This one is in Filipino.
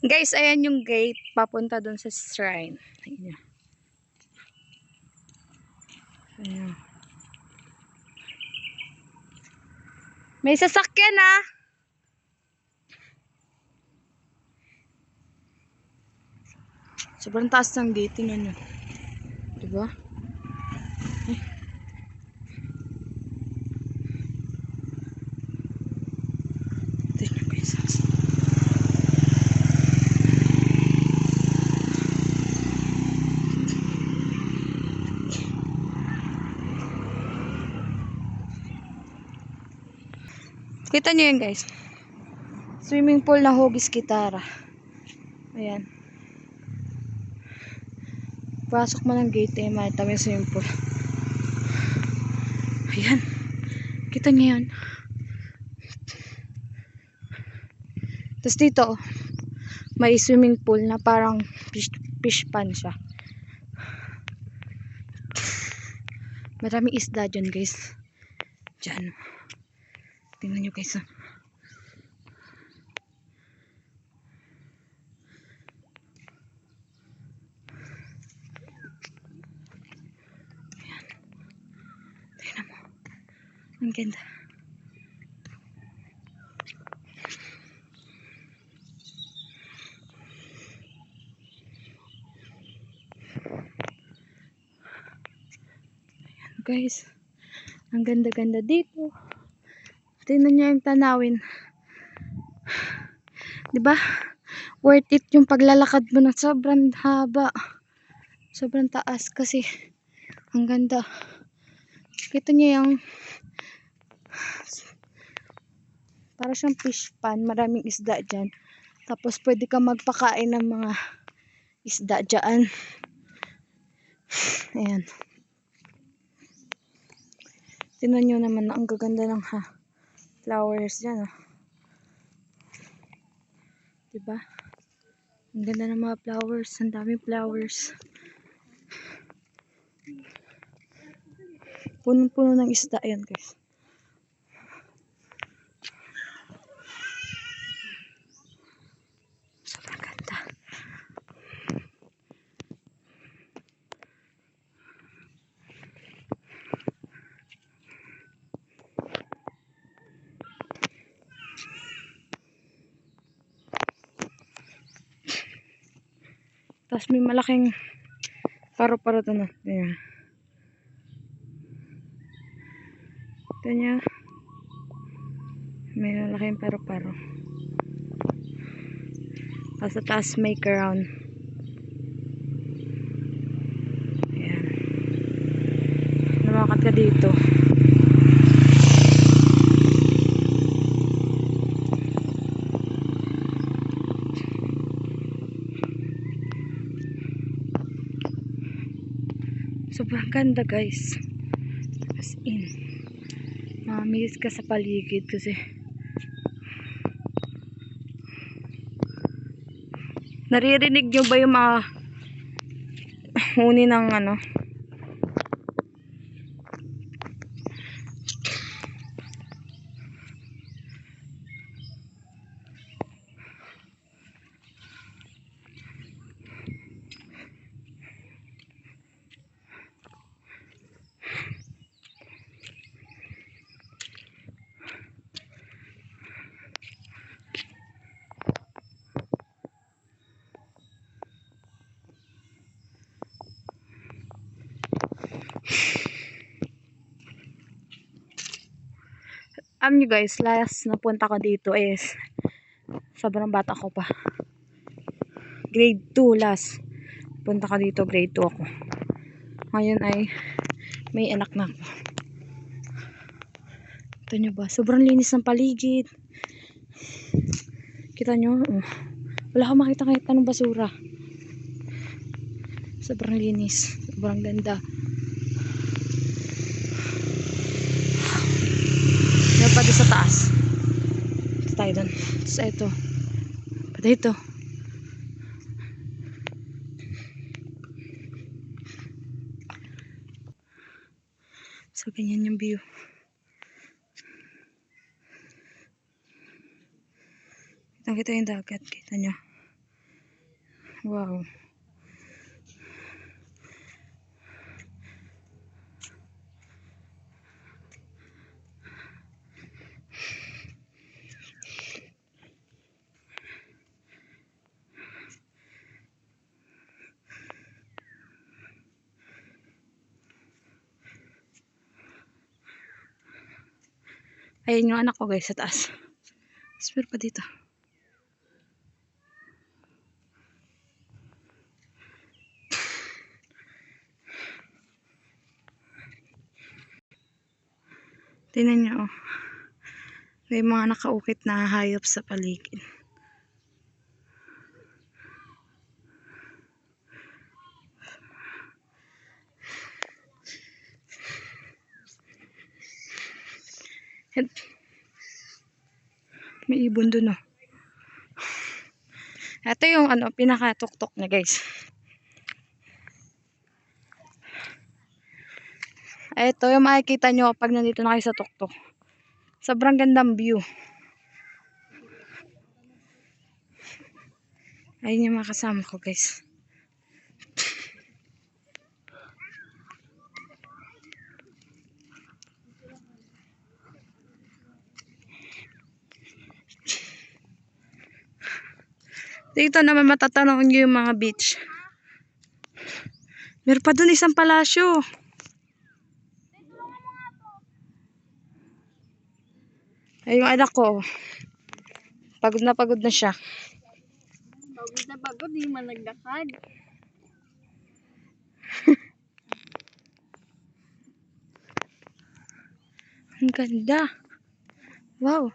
Guys, ayan yung gate papunta dun sa shrine. Ayan. Ayan. May sasakyan ah! Sobrang taas ng gate. Tingnan nyo. Diba? Ay. Tingnan guys. Kita nyo yan guys. Swimming pool na Hugis Kitara. Ayan. Pasok mo ng gate eh, makita mo yung swimming pool. Ayan. Kita nyo yan. Tapos dito, oh, may swimming pool na parang fish, fish pan siya. Maraming isda dyan guys. Dyan. Tingnan nyo guys. ah. Ayan. Tingnan mo. Ang ganda. Ayan guys. Ang ganda-ganda dito. Tingnan niyo yung tanawin. 'Di ba? Worth it yung paglalakad mo na sobrang haba. Sobrang taas kasi ang ganda. Kita niyo yung para siyang fish pan, maraming isda diyan. Tapos pwede ka magpakain ng mga isda diyan. Ayan. Tingnan nyo naman ang gaganda ng ha, flowers dyan. Oh. Diba? Ang ganda ng mga flowers. Ang daming flowers. Punong-puno ng isda yan guys. Tapos may malaking paro-paro to na. Ito niya. May malaking paro-paro. Tapos sa taas may crown. Ayan. Lumakat ka dito. Sobrang ganda guys. As in. Mamiss ka sa paligid kasi Naririnig nyo ba yung mga huni ng ano? Alam nyo guys, last na punta ko dito is sobrang bata ko pa. Grade 2 last. Punta ko dito, grade 2 ako. Ngayon ay may anak na ako. Ito nyo ba? Sobrang linis ng paligid. Kita nyo? Oh. Wala akong makita kahit anong basura. Sobrang linis. Sobrang ganda. Pa sa taas. Ito tayo doon. Sa ito. Pa dito. So, ganyan yung view. Kitang kita yung dagat. Kita nyo. Wow. Ayan yung anak ko guys sa taas. Spare pa dito. Tingnan niyo oh. May mga nakaukit na hayop sa paligid. May ibon dun oh. Ito yung ano, pinakatuktok niya guys. Ito yung makikita nyo pag nandito na kayo sa tuktok. Sobrang gandang view. Ayun yung mga kasama ko guys. Dito naman matatanaw nyo yung mga beach. Meron pa dun isang palasyo. Ay, yung anak ko. Pagod na pagod na siya. Pagod na pagod, di man naglakad. Ang ganda. Wow.